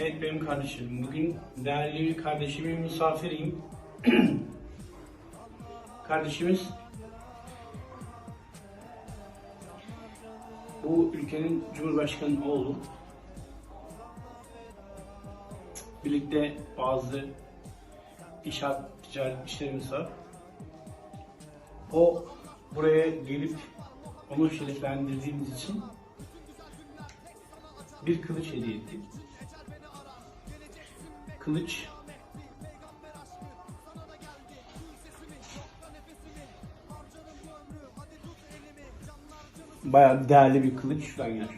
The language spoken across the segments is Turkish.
Evet benim kardeşim. Bugün değerli bir kardeşimin misafiriyim. Kardeşimiz bu ülkenin Cumhurbaşkanı oğlu. Birlikte bazı inşaat ticaret işlerimiz var. O buraya gelip onu şereflendirdiğimiz için bir kılıç hediye etti. Kılıç Bayağı değerli bir kılıç. Şuradan gel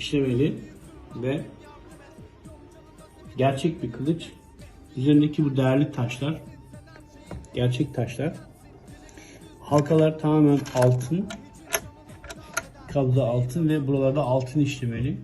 işlemeli ve gerçek bir kılıç. Üzerindeki bu değerli taşlar gerçek taşlar. Halkalar tamamen altın. Kablo altın ve buralarda altın işlemeli.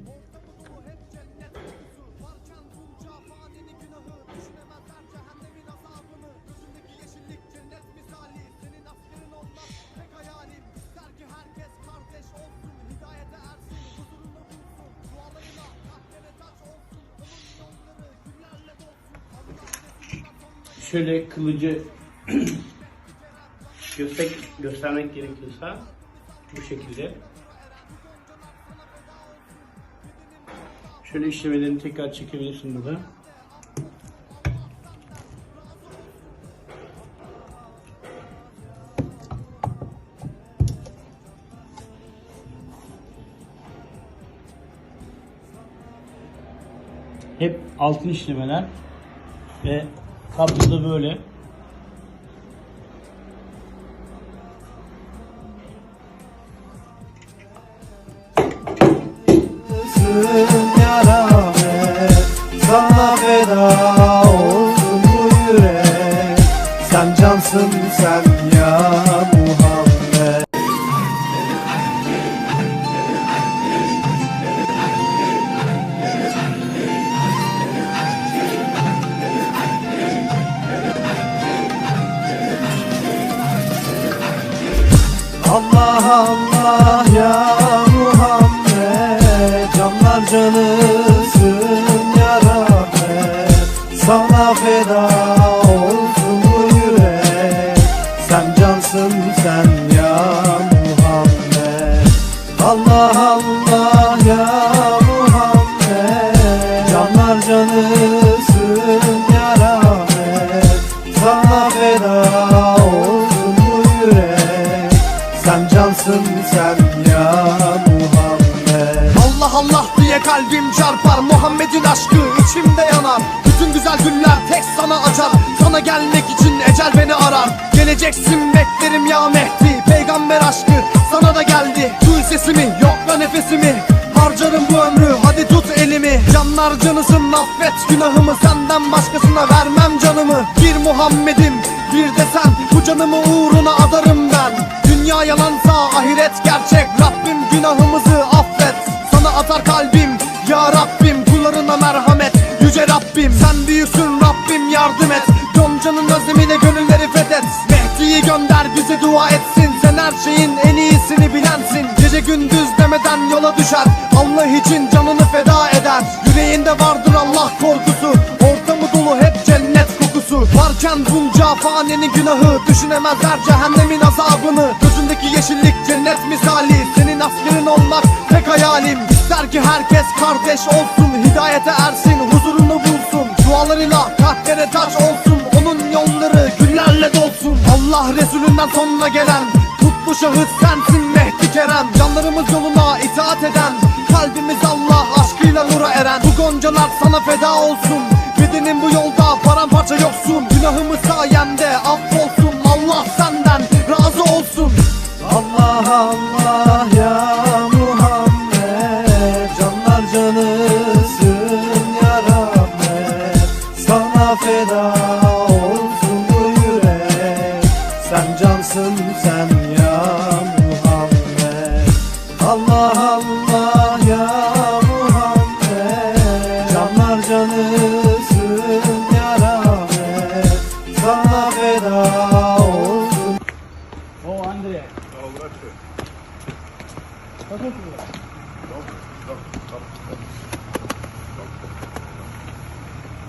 Şöyle kılıcı göster göstermek gerekiyorsa bu şekilde. Şöyle işlemelerini tekrar çekebilirsin burada. Hep altın işlemeler ve kablo da böyle. Sen cansın sen Sana feda olsun bu yürek. Sen cansın sen ya Muhammed. Allah Allah ya Muhammed. Canlar canısın ya Rahmet. Sana feda olsun bu yürek. Sen cansın sen ya Muhammed. Allah Allah diye kalbim çarpar Muhammed'in aşkı içimde yanar Bütün güzel günler tek sana açar Sana gelmek için ecel beni arar. Geleceksin beklerim ya Mehdi. Peygamber aşkı sana da geldi. Duy sesimi yokla nefesimi. Harcarım bu ömrü hadi tut elimi. Canlar canısın affet günahımı. Senden başkasına vermem canımı. Bir Muhammed'im bir de sen. Bu canımı uğruna adarım ben. Dünya yalansa ahiret gerçek. Rabbim günahımızı affet. Sana atar kalbim ya Rabbim Rabbim Sen büyüksün Rabbim yardım et. Yonca'nın azimine gönülleri fethet Mehdi'yi gönder bize dua etsin. Sen her şeyin en iyisini bilensin. Gece gündüz demeden yola düşer. Allah için canını feda eder. Yüreğinde vardır Allah korkusu. Ortamı dolu hep cennet kokusu. Varken bunca fanenin günahı Düşünemezler cehennemin azabını. Gözündeki yeşillik cennet misali. Senin askerin olmak tek hayalim. İster ki herkes kardeş olsun Hidayete ersin Dualarıyla kalplere taş olsun Onun yolları güllerle dolsun. Allah Resulünden sonra gelen Kutlu şahıs sensin Mehdi Kerem. Canlarımız yoluna itaat eden Kalbimiz Allah aşkıyla nura eren. Bu goncalar sana feda olsun Bedenin bu yolda paramparça yoksun. Günahımız sayende affolsun Allah senden razı olsun. Allah Allah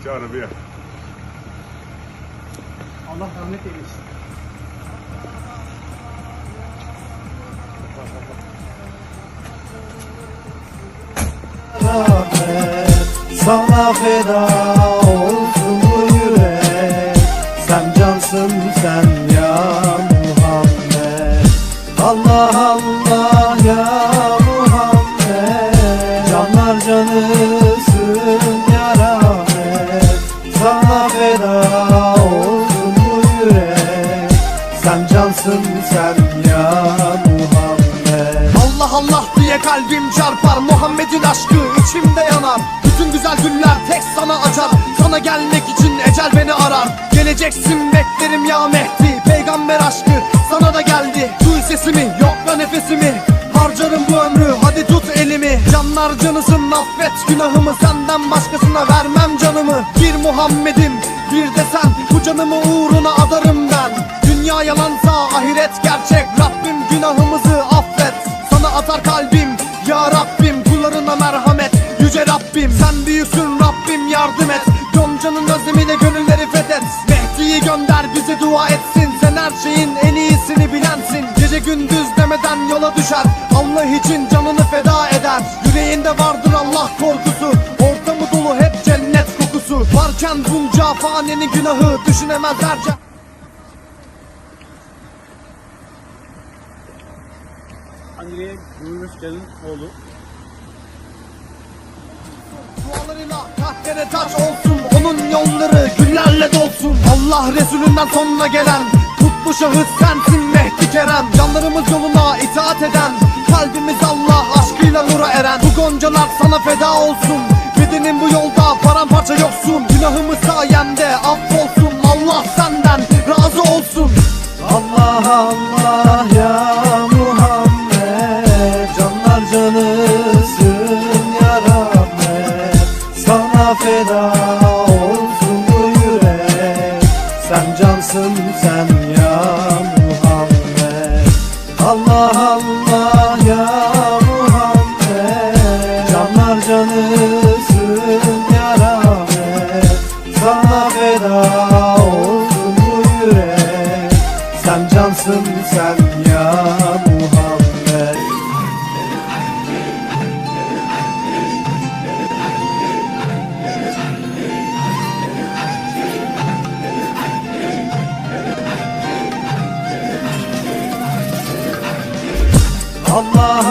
Ciao via. Allah rahmet eylesin. Sana feda kalbim çarpar Muhammed'in aşkı içimde yanar. Bütün güzel günler tek sana açar Sana gelmek için ecel beni arar. Geleceksin beklerim ya Mehdi. Peygamber aşkı sana da geldi. Duy sesimi yokla nefesimi. Harcarım bu ömrü hadi tut elimi. Canlar canısın affet günahımı. Senden başkasına vermem canımı. Bir Muhammed'im bir de sen. Bu canımı uğruna adarım ben. Dünya yalansa ahiret gerçek Rabbim Kullarına merhamet. Yüce Rabbim Sen büyüksün Rabbim yardım et. Yonca'nın özlemine gönülleri fethet. Mehdi'yi gönder bize dua etsin. Sen her şeyin en iyisini bilensin. Gece gündüz demeden yola düşer. Allah için canını feda eder. Yüreğinde vardır Allah korkusu. Ortamı dolu hep cennet kokusu. Varken bunca fanenin günahı Düşünemezlerce Andre Gümrüşcan'ın oğlu. Dualarıyla kahvere taş olsun. Onun yolları güllerle dolsun. Allah Resulünden sonra gelen Kutlu şahıs sensin Mehdi Kerem. Canlarımız yoluna itaat eden Kalbimiz Allah aşkıyla nura eren. Bu goncalar sana feda olsun. Bedenin bu yolda paramparça yoksun. Günahımız sayende affolsun. Allah senden razı olsun. Allah Allah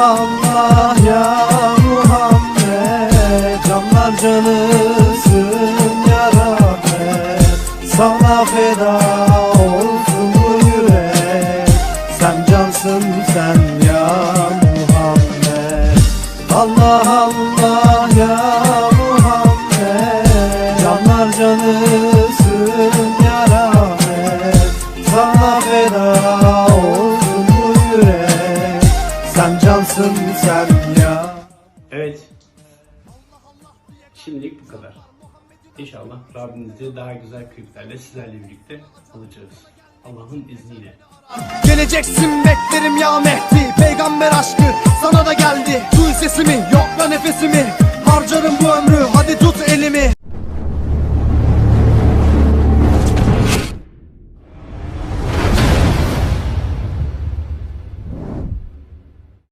Allah ya Muhammed. Canlar canısın ya Rahmet Sana feda Şimdilik bu kadar. İnşallah Rabbimizle daha güzel kliplerle sizlerle birlikte olacağız. Allah'ın izniyle. Geleceksin beklerim ya Mehdi Peygamber aşkı sana da geldi Duy sesimi yokla nefesimi